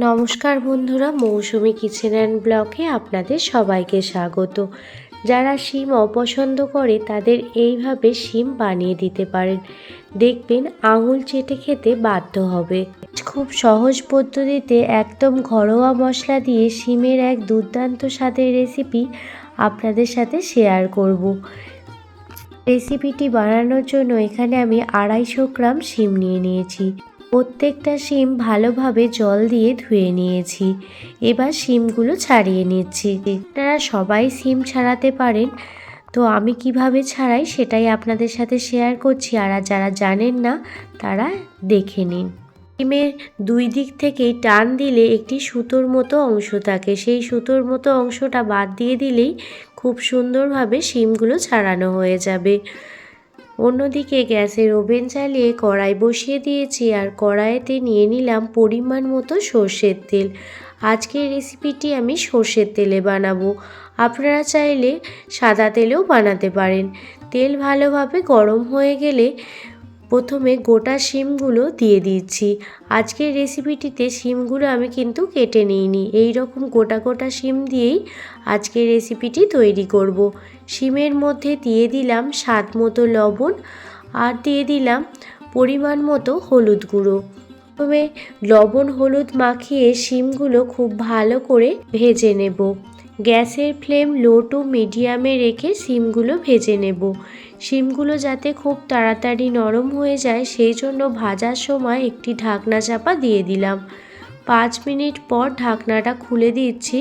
নমস্কার বন্ধুরা, মৌসুমি kitchen and ব্লকে আপনাদের সবাইকে স্বাগত। যারা শিম অপছন্দ করে, তাদের এইভাবে শিম বানিয়ে দিতে পারেন। দেখবেন আঙুল চেটে খেতে বাধ্য হবে। খুব সহজ পদ্ধতিতে একদম ঘরোয়া মশলা দিয়ে শিমের এক দুর্দান্ত স্বাদের রেসিপি আপনাদের সাথে শেয়ার করব। রেসিপিটি বানানোর জন্য এখানে আমি আড়াইশো গ্রাম শিম নিয়ে নিয়েছি। প্রত্যেকটা শিম ভালোভাবে জল দিয়ে ধুয়ে নিয়েছি। এবার শিমগুলো ছাড়িয়ে নিচ্ছি। আপনারা সবাই শিম ছাড়াতে পারেন। তো আমি কীভাবে ছাড়াই সেটাই আপনাদের সাথে শেয়ার করছি। আর যারা জানেন না, তারা দেখে নিন। শিমের দুই দিক থেকেই টান দিলে একটি সুতোর মতো অংশ থাকে। সেই সুতোর মতো অংশটা বাদ দিয়ে দিলেই খুব সুন্দরভাবে শিমগুলো ছাড়ানো হয়ে যাবে। অন্যদিকে গ্যাসের ওভেন চালিয়ে কড়াই বসিয়ে দিয়েছি আর কড়াইতে নিয়ে নিলাম পরিমাণ মতো সর্ষের তেল। আজকের রেসিপিটি আমি সর্ষের তেলে বানাবো। আপনারা চাইলে সাদা তেলেও বানাতে পারেন। তেল ভালোভাবে গরম হয়ে গেলে প্রথমে গোটা শিমগুলো দিয়ে দিচ্ছি। আজকের রেসিপিটিতে শিমগুলো আমি কিন্তু কেটে নিইনি। এই রকম গোটা গোটা শিম দিয়েই আজকের রেসিপিটি তৈরি করব। শিমের মধ্যে দিয়ে দিলাম স্বাদ মতো লবণ আর দিয়ে দিলাম পরিমাণ মতো হলুদ গুঁড়ো। প্রথমে লবণ হলুদ মাখিয়ে শিমগুলো খুব ভালো করে ভেজে নেব। গ্যাসের ফ্লেম লো টু মিডিয়ামে রেখে সিমগুলো ভেজে নেব। সিমগুলো যাতে খুব তাড়াতাড়ি নরম হয়ে যায়, সেই জন্য ভাজার সময় একটি ঢাকনা চাপা দিয়ে দিলাম। পাঁচ মিনিট পর ঢাকনাটা খুলে দিচ্ছি।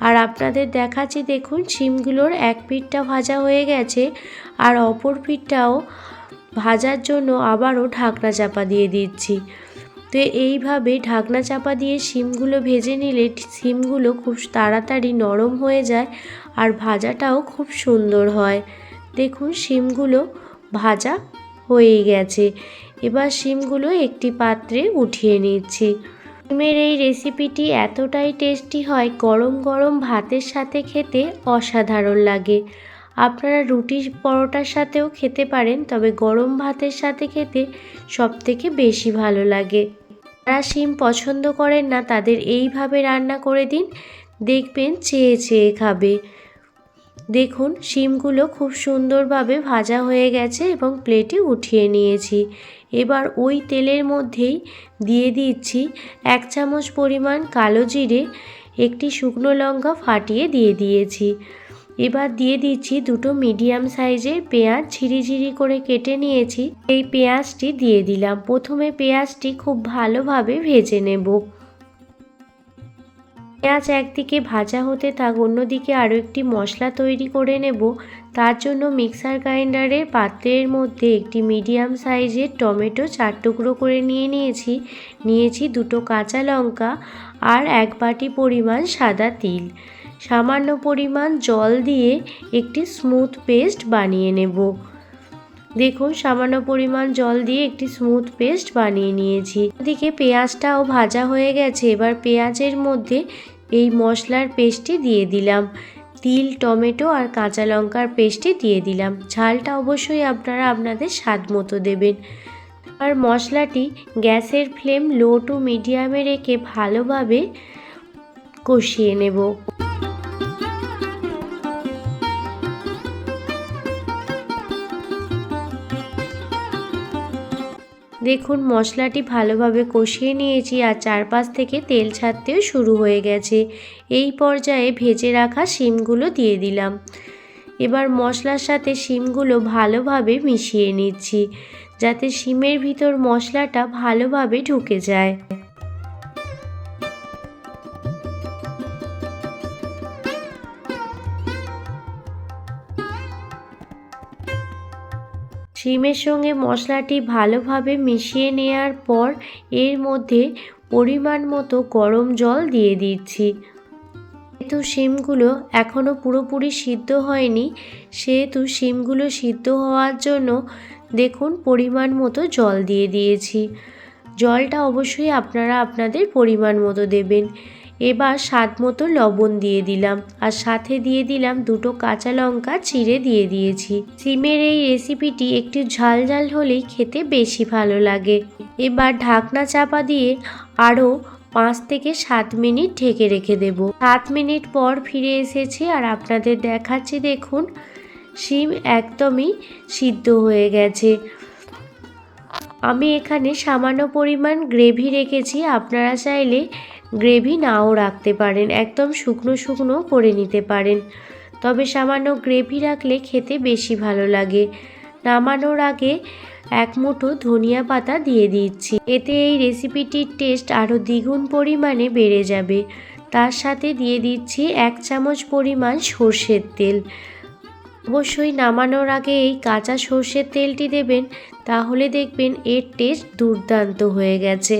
আর আপনাদের দেখাচ্ছি, দেখুন, সিমগুলোর এক পিঠটা ভাজা হয়ে গেছে আর অপর পিঠটাও ভাজার জন্য আবারও ঢাকনা চাপা দিয়ে দিচ্ছি। তো এইভাবে ঢাকনা চাপা দিয়ে শিমগুলো ভেজে নিলে শিমগুলো খুব তাড়াতাড়ি নরম হয়ে যায় আর ভাজাটাও খুব সুন্দর হয়। দেখুন শিমগুলো ভাজা হয়ে গেছে। এবার শিমগুলো একটি পাত্রে উঠিয়ে নিচ্ছি। শিমের এই রেসিপিটি এতটাই টেস্টি হয়, গরম গরম ভাতের সাথে খেতে অসাধারণ লাগে। আপনারা রুটি পরোটার সাথেও খেতে পারেন, তবে গরম ভাতের সাথে খেতে সবথেকে বেশি ভালো লাগে। যারা শিম পছন্দ করেন না, তাদের এইভাবে রান্না করে দিন। দেখবেন চেয়ে চেয়ে খাবে। দেখুন, শিমগুলো খুব সুন্দরভাবে ভাজা হয়ে গেছে এবং প্লেটে উঠিয়ে নিয়েছি। এবার ওই তেলের মধ্যেই দিয়ে দিচ্ছি এক চামচ পরিমাণ কালো জিরে, একটি শুকনো লঙ্কা ফাটিয়ে দিয়ে দিয়েছি। এবার দিয়ে দিচ্ছি দুটো মিডিয়াম সাইজের পেঁয়াজ ঝিরিঝিরি করে কেটে নিয়েছি। এই পেঁয়াজটি দিয়ে দিলাম। প্রথমে পেঁয়াজটি খুব ভালোভাবে ভেজে নেব। পেঁয়াজ একদিকে ভাজা হতে থাক, অন্যদিকে আরও একটি মশলা তৈরি করে নেব। তার জন্য মিক্সার গ্রাইন্ডারের পাত্রের মধ্যে একটি মিডিয়াম সাইজের টমেটো চার টুকরো করে নিয়ে নিয়েছি। নিয়েছি দুটো কাঁচা লঙ্কা আর এক বাটি পরিমাণ সাদা তিল। সামান্য পরিমাণ জল দিয়ে একটি স্মুথ পেস্ট বানিয়ে নেব। দেখুন, সামান্য পরিমাণ জল দিয়ে একটি স্মুথ পেস্ট বানিয়ে নিয়েছি। এদিকে পেঁয়াজটাও ভাজা হয়ে গেছে। এবার পেঁয়াজের মধ্যে এই মশলার পেস্টটি দিয়ে দিলাম। তিল, টমেটো আর কাঁচা লঙ্কার পেস্টটি দিয়ে দিলাম। ঝালটা অবশ্যই আপনারা আপনাদের স্বাদ মতো দেবেন। আর মশলাটি গ্যাসের ফ্লেম লো টু মিডিয়ামে রেখে ভালোভাবে কষিয়ে নেব। দেখুন, মশলাটি ভালোভাবে কষিয়ে নিয়েছি আর চারপাশ থেকে তেল ছাড়তেও শুরু হয়ে গেছে। এই পর্যায়ে ভেজে রাখা শিমগুলো দিয়ে দিলাম। এবার মশলার সাথে শিমগুলো ভালোভাবে মিশিয়ে নিচ্ছি, যাতে শিমের ভিতর মশলাটা ভালোভাবে ঢুকে যায়। শিমের সঙ্গে মশলাটি ভালোভাবে মিশিয়ে নেওয়ার পর এর মধ্যে পরিমাণ মতো গরম জল দিয়ে দিচ্ছি। যেহেতু শিমগুলো এখনও পুরোপুরি সিদ্ধ হয়নি, সেহেতু শিমগুলো সিদ্ধ হওয়ার জন্য দেখুন পরিমাণ মতো জল দিয়ে দিয়েছি। জলটা অবশ্যই আপনারা আপনাদের পরিমাণ মতো দেবেন। এবার স্বাদ মতো লবণ দিয়ে দিলাম আর সাথে দিয়ে দিলাম দুটো কাঁচা লঙ্কা চিড়ে দিয়ে দিয়েছি। সিমের এই রেসিপিটি একটু ঝাল ঝাল হলেই খেতে বেশি ভালো লাগে। এবার ঢাকনা চাপা দিয়ে আরও পাঁচ থেকে সাত মিনিট ঢেকে রেখে দেব। সাত মিনিট পর ফিরে এসেছি আর আপনাদের দেখাচ্ছি দেখুন, শিম একদমই সিদ্ধ হয়ে গেছে। আমি এখানে সামান্য পরিমাণ গ্রেভি রেখেছি, আপনারা চাইলে গ্রেভি নাও রাখতে পারেন, একদম শুকনো শুকনো করে নিতে পারেন। তবে সামান্য গ্রেভি রাখলে খেতে বেশি ভালো লাগে। নামানোর আগে এক মুঠো ধনিয়া পাতা দিয়ে দিচ্ছি। এতে এই রেসিপিটির টেস্ট আরও দ্বিগুণ পরিমাণে বেড়ে যাবে। তার সাথে দিয়ে দিচ্ছি এক চামচ পরিমাণ সর্ষের তেল। অবশ্যই নামানোর আগে এই কাঁচা সর্ষের তেলটি দেবেন, তাহলে দেখবেন এর টেস্ট দুর্দান্ত হয়ে গেছে।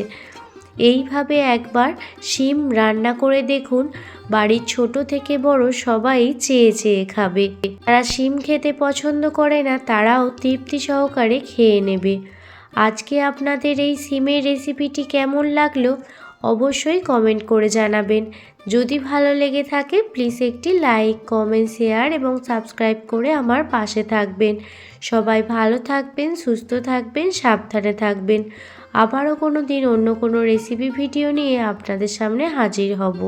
এইভাবে একবার শিম রান্না করে দেখুন। বাড়ির ছোট থেকে বড় সবাই চেয়ে চেয়ে খাবে। যারা শিম খেতে পছন্দ করে না, তারাও তৃপ্তি সহকারে খেয়ে নেবে। আজকে আপনাদের এই সিমের রেসিপিটি কেমন লাগল, অবশ্যই কমেন্ট করে জানাবেন। যদি ভালো লেগে থাকে, প্লিজ একটি লাইক, কমেন্ট, শেয়ার এবং সাবস্ক্রাইব করে আমার পাশে থাকবেন। সবাই ভালো থাকবেন, সুস্থ থাকবেন, সাবধানে থাকবেন। আবারও কোনো দিন অন্য কোনো রেসিপি ভিডিও নিয়ে আপনাদের সামনে হাজির হব।